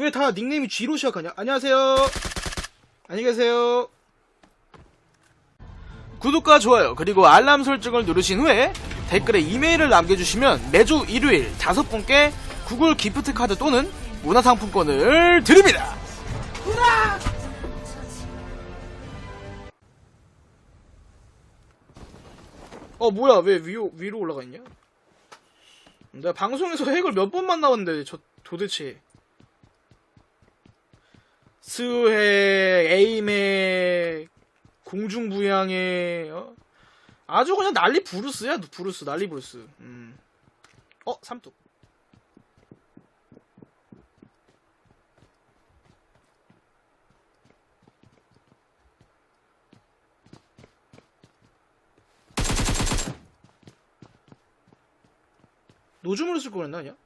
왜 다 닉네임이 G로 시작하냐? 안녕하세요. 안녕히 계세요. 구독과 좋아요 그리고 알람 설정을 누르신 후에 댓글에 이메일을 남겨주시면 매주 일요일 다섯 분께 구글 기프트 카드 또는 문화상품권을 드립니다. 어 뭐야 왜 위로 위로 올라가 있냐? 내가 방송에서 핵을 몇 번 만나봤는데 저 도대체 스핵, 에임핵, 공중부양에 어? 아주 그냥 난리 부르스야 부르스 난리 부르스. 음. 어 삼뚝. 노즘으로 쓸 거였나 아니야?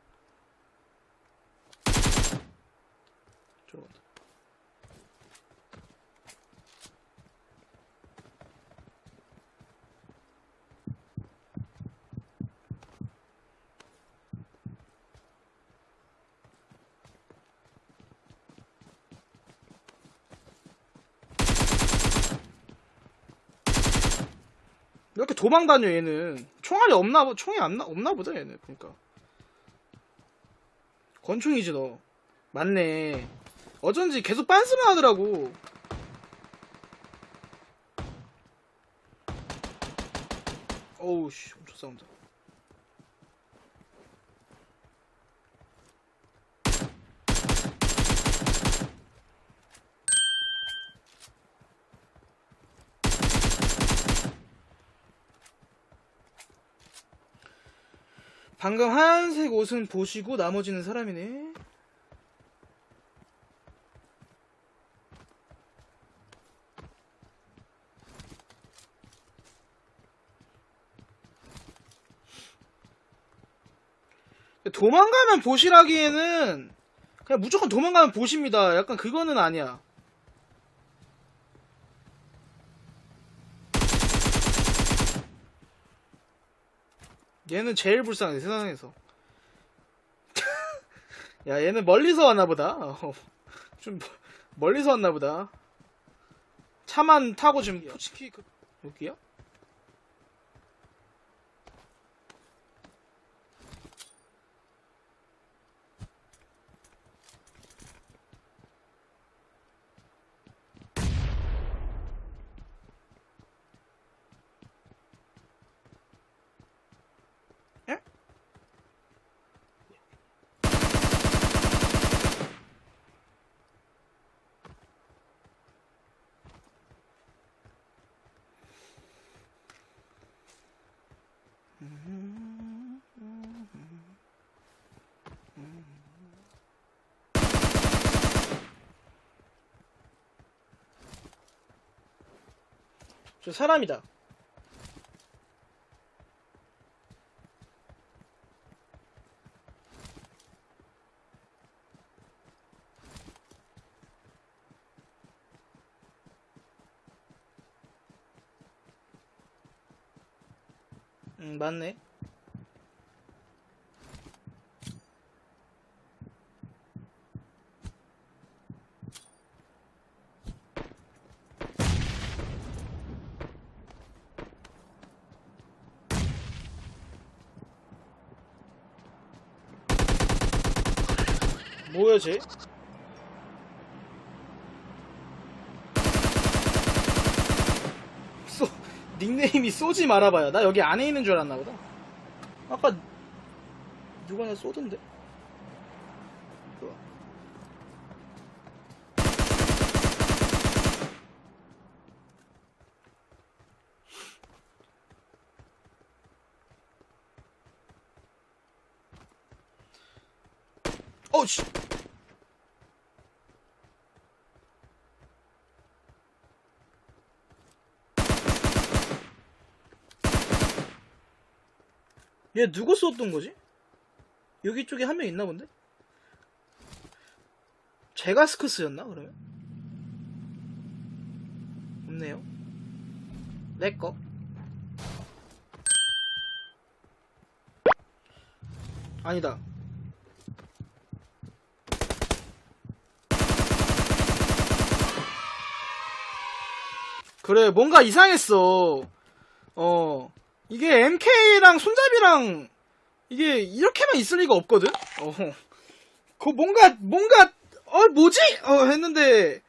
이렇게 도망 다녀 얘는. 총알이 없나 보 총이 안 나, 없나 보다 얘는. 그러니까. 권총이지 너. 맞네. 어쩐지 계속 빤스만 하더라고. 어우 씨. 엄청 싸운다 방금 하얀색 옷은 보시고 나머지는 사람이네. 도망가면 보시라기에는 그냥 무조건 도망가면 보십니다. 약간 그거는 아니야. 얘는 제일 불쌍해 세상에서. 야 얘는 멀리서 왔나 보다. 어, 좀 멀- 멀리서 왔나 보다. 차만 타고 지금 솔직히 그 여기야? 저 사람이다. 응, 맞네. 뭐야, 쟤? 쏘, 닉네임이 쏘지 말아봐요. 나 여기 안에 있는 줄 알았나 보다. 아까 누가 나 쏘던데? 어우 씨. 얘 누구 썼던 거지? 여기 쪽에 한 명 있나 본데? 제가 스크스였나 그러면? 없네요. 내 거. 아니다. 그래, 뭔가 이상했어. 어. 이게 MK랑 손잡이랑 이게 이렇게만 있을 리가 없거든? 어, 그 뭔가, 뭔가, 어, 뭐지? 어, 했는데,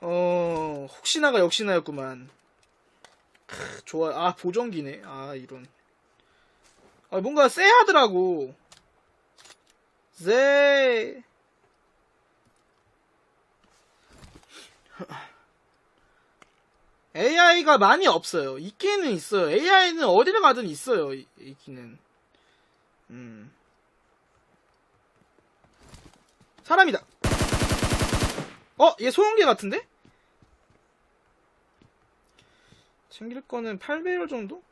어, 혹시나가 역시나였구만. 크, 좋아. 아, 보정기네. 아, 이런. 아, 뭔가 쎄하더라고. 쎄. AI가 많이 없어요. 있기는 있어요. AI는 어디를 가든 있어요. 이- 있기는. 음. 사람이다. 어, 얘 소형계 같은데? 챙길 거는 8배율 정도?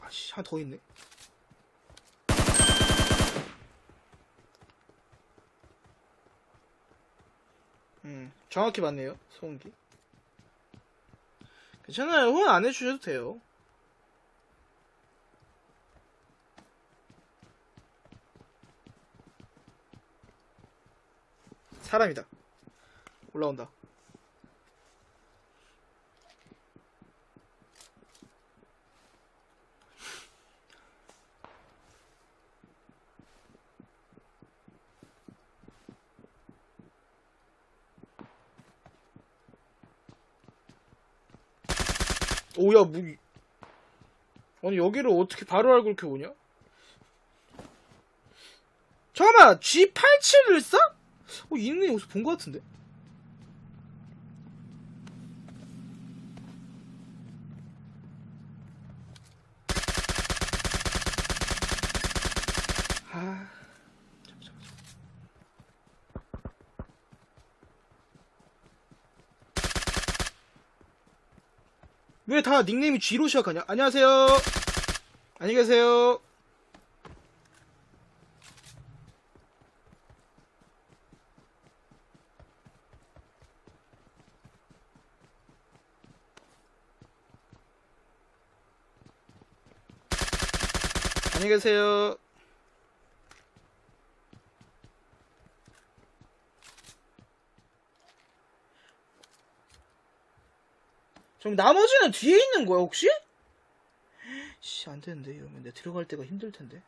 아씨, 하나 더 있네. 음, 정확히 맞네요. 소음기. 괜찮아요. 후원 안 해주셔도 돼요. 사람이다. 올라온다. 오야 뭐 이- 아니 여기를 어떻게 바로 알고 이렇게 오냐? 잠깐만 G87을 써? 어 이는 여기서 본 것 같은데? 아 잠깐, 잠깐, 잠깐. 왜 다 닉네임이 G로 시작하냐? 안녕하세요. 안녕히 계세요. 안녕히 계세요. 그럼 나머지는 뒤에 있는 거야, 혹시? 씨, 안 되는데, 이러면 내 들어갈 때가 힘들 텐데.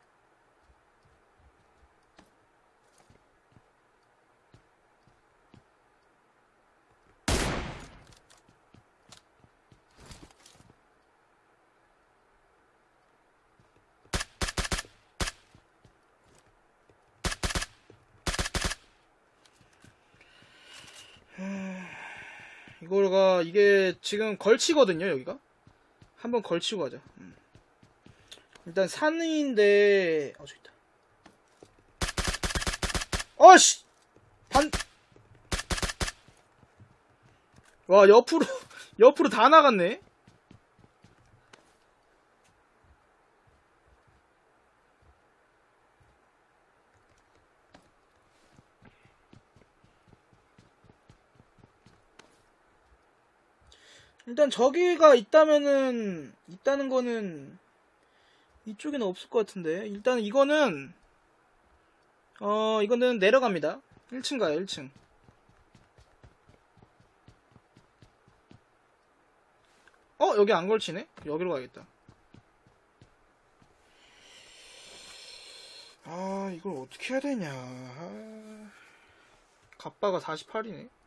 이게 지금 걸치거든요 여기가. 한번 걸치고 가자. 음. 일단 산인데 어 저기 있다. 어씨! 반 와 옆으로 옆으로 다 나갔네 일단 저기가 있다면은 있다는 거는 이쪽에는 없을 것 같은데. 일단 이거는 어 이거는 내려갑니다. 1층 가요 1층. 어 여기 안 걸치네? 여기로 가야겠다. 아 이걸 어떻게 해야 되냐. 아, 갑바가 48이네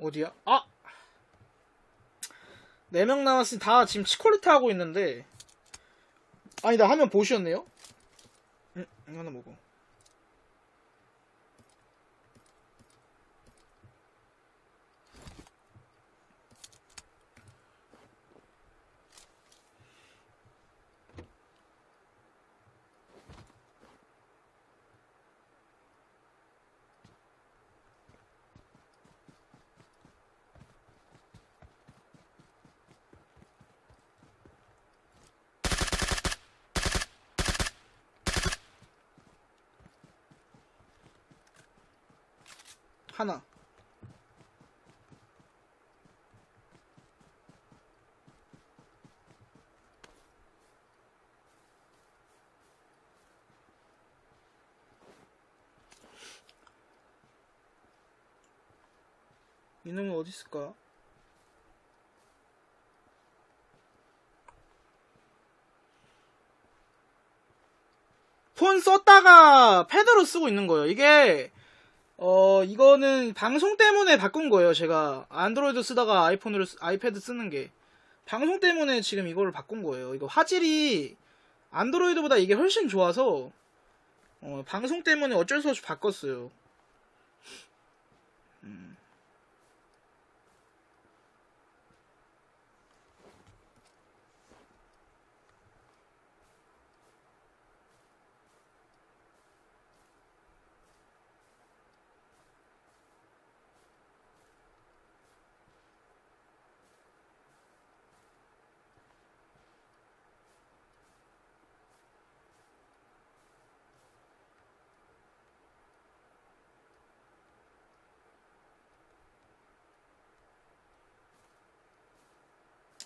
어디야? 아! 4명 남았으니 다 지금 치콜리트 하고 있는데. 아니다, 화면 보시었네요? 응, 이거 하나 먹어. 하나 이놈은 어디 있을까? 폰 썼다가 패드로 쓰고 있는 거예요. 이게 어 이거는 방송 때문에 바꾼 거예요. 제가 안드로이드 쓰다가 아이폰으로 쓰- 아이패드 쓰는 게 방송 때문에 지금 이거를 바꾼 거예요. 이거 화질이 안드로이드보다 이게 훨씬 좋아서 어, 방송 때문에 어쩔 수 없이 바꿨어요. 음.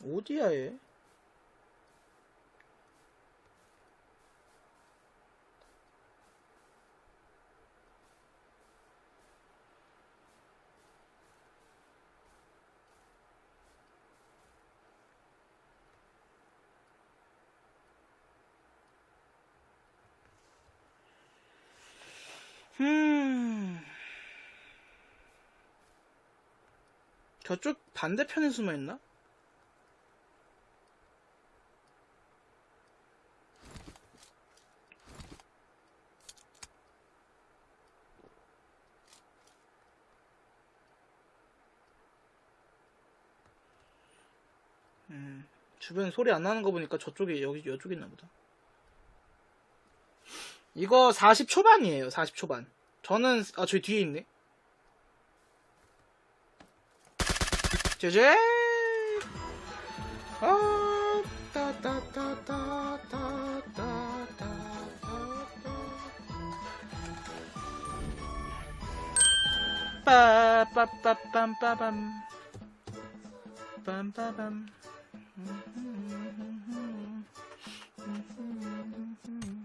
어디야 얘? 음. 저쪽 반대편에 숨어 있나? 예. 주변 소리 안 나는 거 보니까 저쪽에 여기 여쪽에 있나 보다. 이거 40 초반이에요. 40 초반. 저는 아 저기 뒤에 있네. 제제. 아 빠빠빠빰빠밤 빰빠밤.